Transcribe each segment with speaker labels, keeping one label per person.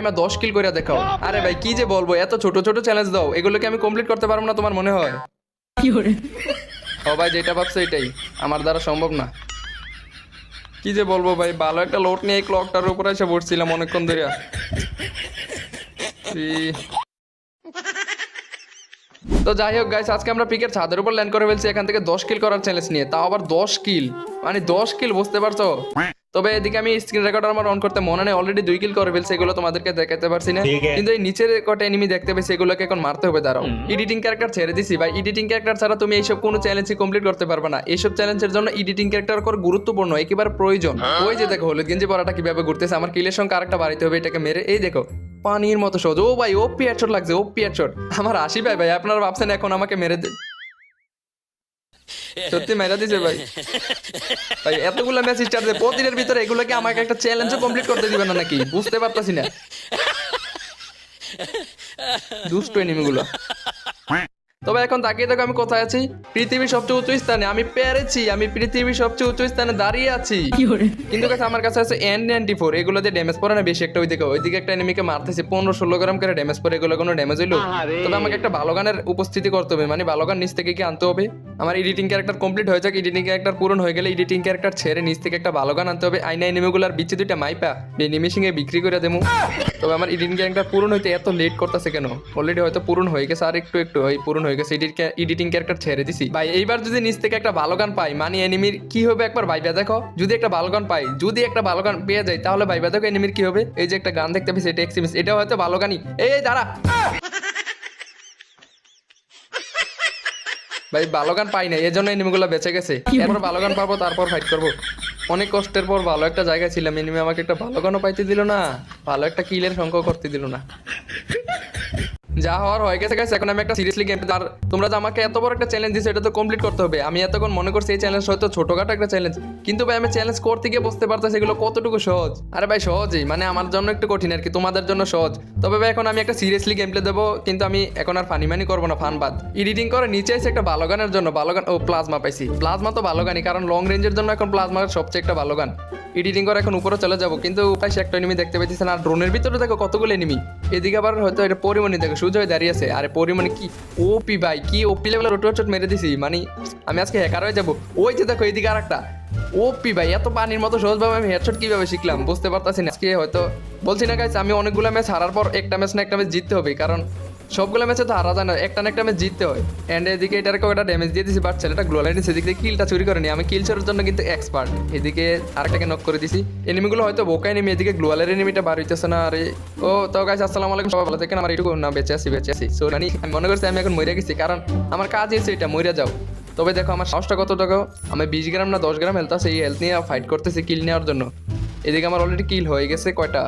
Speaker 1: আমার দশ কিল করে দেখাও। আরে ভাই কি যে বলব এত ছোট ছোট চ্যালেঞ্জ দাও এগুলোকে আমি কমপ্লিট করতে পারব না তোমার মনে হয়? ও ভাই যেটা ভাবছ এটাই আমার দ্বারা সম্ভব না। কি যে বলব ভাই ভালো একটা লোড নিয়ে এই ক্লকটার উপরে এসে পড়ছিলাম অনেকক্ষণ ধরে তো যাই হোক গাইস আজকে আমরা পিকের ছাদের উপর ল্যান্ড করে ফেলছি এখান থেকে দশ কিল করার চ্যালেঞ্জ নিয়ে। তাও আবার দশ কিল মানে দশ কিল বুঝতে পারছ? তবে এদিকে আমি স্ক্রিন রেকর্ডার আমার অন করতে মনে নেই। অলরেডি দুই কিল করে ফেলছি এগুলো তোমাদেরকে দেখাতে পারছি না। কিন্তু এই নিচের কটা এনিমি দেখতে পেয়েছি এগুলোকে এখন মারতে হবে দাঁড়াও। এডিটিং ক্যারেক্টার ছেড়ে দিছি ভাই। এডিটিং ক্যারেক্টার ছাড়া তুমি এইসব কোনো চ্যালেঞ্জই কমপ্লিট করতে পারবে না। এইসব চ্যালেঞ্জের জন্য এডিটিং ক্যারেক্টার কর গুরুত্বপূর্ণ একেবারে প্রয়োজন। ওই যে দেখো হলুদ গেঞ্জি পরাটা কীভাবে ঘুরতেছে আমার কিলের সঙ্গে আরেকটা বাড়িতে হবে এটাকে মেরে। এই দেখো পানির মতো সহজ। ও ভাই ও পিয়াচট লাগছে ও পিয়াচট আমার আশি ভাই ভাই। আপনারা ভাবছেন এখন আমাকে মেরে দে সত্যি মেরা দিছে ভাই। ভাই এতগুলো ম্যাচ ভিতরে এগুলোকে আমাকে একটা চ্যালেঞ্জও কমপ্লিট করতে দিবে না নাকি? বুঝতে পারতাছি না। দুষ্ট এনিমিগুলো তবে এখন তাকিয়ে দেখো আমি কোথায় আছি। পৃথিবীর সবচেয়ে উঁচু স্থানে আমি পেরেছি। আমি পৃথিবীর সবচেয়ে উঁচু স্থানে দাঁড়িয়ে আছি। কিন্তু কাছে আমার কাছে আছে এন নাইনটি ফোর এগুলো দিয়ে ড্যামেজ পড়ে না বেশি একটা ওইদিকে। ওইদিকে একটা এনিমিকে মারতেছি। পনেরো ষোলো গ্রাম করে ড্যামেজ পড়ে। এগুলো কোনো ড্যামেজ হইল? তবে আমাকে একটা ভালো গানের উপস্থিতি করতে হবে। মানে ভালো গান নিচ থেকে কি আনতে হবে? আমার এডিটিং ক্যারেক্টার কমপ্লিট হয়ে যাক এডিটিং ক্যারেক্টার পূরণ হয়ে গেলে এডিটিং ক্যারেক্টার ছেড়ে নিচ থেকে একটা ভালো গান আনতে হবে। আইনা এনিমিগুলার বিচ্ছে দুইটা মাইপা নিমিশিং এ বিক্রি করে দেবো। তবে আমার এডিটিং ক্যারেক্টার পূরণ হইতে এত লেট করতেছে কেন? অলরেডি হয়তো পূরণ হয়ে গেছে, আর একটু একটু ওই পূরণ হয়ে গেছে এডিটিং ক্যারেক্টার ছেড়ে দিছি। ভাই, এইবার যদি নিচ থেকে একটা ভালো গান পাই মানে এনিমির কি হবে একবার ভাইবা দেখো। যদি একটা ভালো গান পাই, যদি একটা ভালো গান পেয়ে যাই, তাহলে ভাইবা দেখো এনিমির কি হবে। এই যে একটা গান দেখতে পেয়েছি এটা এক্সিমিস এটা হয়তো ভালো গানই। এই, দাঁড়া। ভাই ভালো গান পাই না এই জন্য এনিমিগুলো বেঁচে গেছে। এরপর ভালো গান পাবো তারপর ফাইট করব। অনেক কষ্টের পর ভালো একটা জায়গায় ছিলাম এনিমি আমাকে একটা ভালো গানও পাইতে দিল না ভালো একটা কিলের সংখ্যা করতে দিল না। যা হওয়ার হয়ে গেছে গেছে এখন আমি একটা সিরিয়াসলি গেম আর তোমরা যে আমাকে এত বড় একটা চ্যালেঞ্জ দিছো এটা তো কমপ্লিট করতে হবে। আমি এতক্ষণ মনে করছি এই চ্যালেঞ্জ হয়তো ছোটখাটো একটা চ্যালেঞ্জ কিন্তু ভাই, আমি চ্যালেঞ্জ করতে গিয়ে বুঝতে পারতেছি সেগুলো কতটুকু সহজ। আরে ভাই, সহজই। মানে আমার জন্য একটু কঠিন আর কি, তোমাদের জন্য সহজ। তবে ভাই, এখন আমি একটা সিরিয়াসলি গেম প্লে দেবো, কিন্তু আমি এখন আর ফানি মানি করব না ফান বাদ। এডিটিং করে নিচে এসে একটা ভালো গানের জন্য, ভালো গান ও প্লাজমা পাইছি। প্লাজমা তো ভালো গানই, কারণ লং রেঞ্জের জন্য এখন প্লাজমা সবচেয়ে একটা ভালো গান। এডিটিং করে এখন উপরে চলে যাব, কিন্তু উপায় একটা এনিমি দেখতে পাইতেছে না। আর ড্রোনের ভিতরে দেখো কতগুলো এনিমি এদিকে আবার হয়তো এটা পরিমণি দেখো সুজ হয়ে দাঁড়িয়ে আছে। আরে পরিমণি কি ওপি ভাই, কি ওপি লেভেলের রোট চট মেরে দিছি? মানে আমি আজকে হ্যাকার হয়ে যাব। ওই যে দেখো এইদিকে আর একটা ওপি ভাই, এত পানির মতো সহজভাবে আমি হেডশট কীভাবে শিখলাম? বুঝতে পারতাছি না। আজকে হয়তো বলছি না গাইছে আমি অনেকগুলো ম্যাচ হারার পর একটা ম্যাচ না একটা ম্যাচ জিততে হবে। কারণ সবগুলো ম্যাচে তো হারা যায় না, একটা না একটা ম্যাচ জিততে হয়। এন্ড এদিকে এটাকে একটা ড্যামেজ দিয়ে দিছি বাট ছেলেটা গ্লোলাইন সেদিক থেকে কিলটা চুরি করেনি। আমি কিল চোরের জন্য কিন্তু এক্সপার্ট এদিকে আরেকটাকে নক করে দিছি এনিমিগুলো হয়তো বোকাই নেমে এদিকে গ্লোয়ালের এনিমিটা বার হইতেছে না, আরে। ও, তো গাইস আসসালামু আলাইকুম, সবাই ভালো থাকেন। আমার একটু না, বেঁচে আছি বেঁচে আছি। সো নানি আমি মনে করছি আমি এখন মরে গেছি, কারণ আমার কাজ হয়েছে এটা, মরে যাও। তবে দেখো, আমার সাহসটা কত টাকা আমি বিশ গ্রাম না দশ গ্রাম হেলথ আছে, এই হেলথ নিয়ে ফাইট করতেছি কিল নেওয়ার জন্য। এদিকে আমার অলরেডি কিল হয়ে গেছে কয়টা?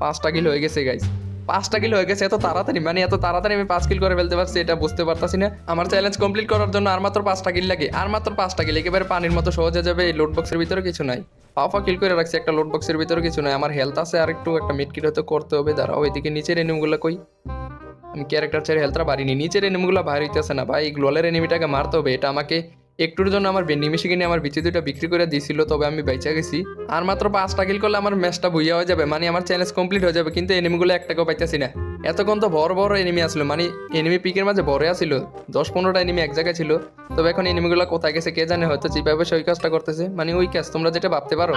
Speaker 1: পাঁচটা কিল হয়ে গেছে গাইস পাঁচটা কিল হয়ে গেছে, এত তাড়াতাড়ি মানে এত তাড়াতাড়ি আমি পাঁচ কিল করে ফেলতে পারছি, এটা বুঝতে পারতাছি না। আমার চ্যালেঞ্জ কমপ্লিট করার জন্য আর মাত্র পাঁচটা কিল লাগে। আর মাত্র পাঁচটা কিল একেবারে পানির মতো সহজ হয়ে যাবে, এই লোড বক্সের ভিতরে কিছু নাই। পাফা কিল করে রাখছি, একটা লোড বক্সের ভিতরে কিছু নাই। আমার হেলথ আছে, আর একটু একটা মিড কিট হয়তো করতে হবে। দাঁড়াও, ওইদিকে নিচের এনিমগুলো কই? আমি ক্যারেক্টার ছেড়ে হেলথটা বাড়িনি। নিচের এনিমিগুলো বাইরে হইতেছে না। ভাই গ্লোয়ালের এনিমিটাকে মারতে হবে, এটা আমাকে একটুর জন্য আমার নিমিশে কিনে আমার বিচি দুটা বিক্রি করে দিয়েছিল তবে আমি বেঁচে গেছি। আর মাত্র পাঁচটা কিল করলে আমার ম্যাচটা বুইয়া হয়ে যাবে মানে আমার চ্যালেঞ্জ কমপ্লিট হয়ে যাবে, কিন্তু এনিমিগুলো একটাকেও পাইতেছি না। এতক্ষণ তো বড় বড় এনিমি আসলো মানে এনিমি পিকের মাঝে বড় আসছিল দশ পনেরোটা এনিমি এক জায়গায় ছিল। তবে এখন এনিমিগুলো কোথায় গেছে কে জানে, হয়তো চিপাবে ওই কাজটা করতেছে। মানে ওই কাজ, তোমরা যেটা ভাবতে পারো।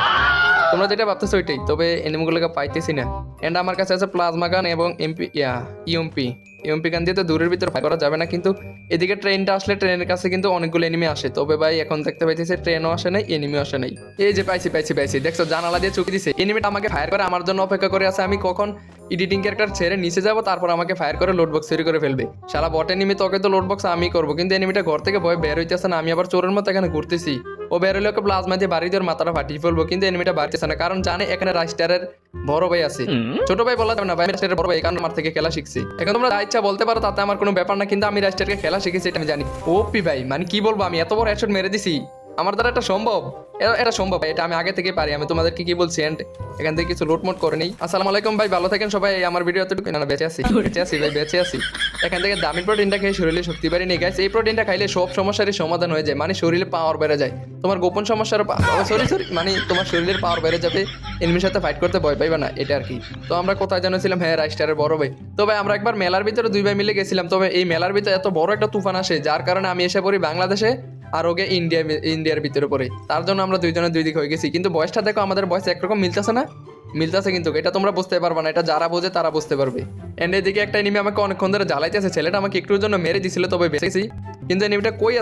Speaker 1: তোমরা যেটা ভাবতেছো ওইটাই, তবে এনিমিগুলোকে পাইতেছি না। এন্ড আমার কাছে আছে প্লাজমা গান এবং এমপি ইয়া ইএমপি ইএমপি গান দিয়ে তো দূরের ভিতর ফাইট করা যাবে না, কিন্তু এদিকে ট্রেনটা আসলে ট্রেনের কাছে কিন্তু অনেকগুলো এনিমি আসে। তবে ভাই, এখন দেখতে পাইতেছে ট্রেনও আসে নাই এনিমিও আসে নাই। এই যে পাইছি পাইছি পাইছি। দেখছ, জানালা দিয়ে চুকি দিছে। এনিমিটা আমাকে ফায়ার করে, আমার জন্য অপেক্ষা করে আছে। আমি কখন এডিটিং ক্যারেক্টার ছেড়ে নিচে যাব, তারপর আমাকে ফায়ার করে লোড বক্স তৈরি করে ফেলবে। সারা বট এনিমি তোকে তো লোড বক্স আমি করব, কিন্তু এনিমিটা ঘর থেকে ভয় বের হইতেছে না। আমি আবার চোরের মতো এখানে ঘুরতেছি। ও বের হলে ওকে প্লাজমা দিয়ে বাড়ি দিয়ে মাথাটা ফাটিয়ে ফেলব, কিন্তু এনিমিটা বাড়তেছে না। কারণ জানে এখানে রাইস্টারের বড় ভাই আছে। ছোট ভাই বলা যাবে না ভাই বড় ভাই কারণ আমার থেকে খেলা শিখছি। এখন তোমরা যা ইচ্ছা বলতে পারো তাতে আমার কোনো ব্যাপার না কিন্তু আমি রাষ্ট্রের খেলা শিখেছি এটা আমি জানি। ওপি ভাই মানে কি বলব আমি? এত বড় হেডশট মেরে দিছি। আমার দ্বারা এটা সম্ভব? এটা সম্ভব ভাই এটা আমি আগে থেকে পারি। আমি তোমাদের কি বলছি এন্ড এখান থেকে কিছু লুটমুট করে নেই। আসসালামু আলাইকুম ভাই ভালো থাকেন সবাই। আমার ভিডিও এতটুকু না, বেঁচে আছি বেঁচে আছি ভাই বেঁচে আছি। এখান থেকে দামি প্রোটিনটা খেয়ে শরীরে শক্তি বাড়ি নিয়ে গেছে এই প্রোটিনটা খাইলে সব সমস্যারই সমাধান হয়ে যায় মানে শরীরে পাওয়ার বেড়ে যায়। তোমার গোপন সমস্যার সরি সরি মানে তোমার শরীরের পাওয়ার বেড়ে যাবে। এনিমির সাথে ফাইট করতে ভয় পাইবে না এটা আর কি। তো আমরা কোথায় জানাছিলাম হ্যাঁ রাইস্টারের বড় ভাই। তো ভাই আমরা একবার মেলার ভিতরে দুই ভাই মিলে গেছিলাম। তবে এই মেলার ভিতরে এত বড় একটা তুফান আসে যার কারণে আমি এসে পড়ি বাংলাদেশে। আর ওকে ইন্ডিয়া ইন্ডিয়ার ভিতরে পড়ে। তার জন্য আমরা দুইজনে দুই দিক হয়ে গেছি। কিন্তু বয়সটা দেখো, আমাদের বয়স একরকম মিলতেছে না? মিলতেছে কিন্তু এটা তোমরা বুঝতে পারবে না। এটা যারা বোঝে তারা বুঝতে পারবে। এন্ড এদিকে একটা এনিমি আমাকে অনেকক্ষণ ধরে জ্বালাইতেছে। ছেলেটা আমাকে একটুর জন্য মেরে দিছিল, তবে বেঁচেছি। কিন্তু এনিমিটা কই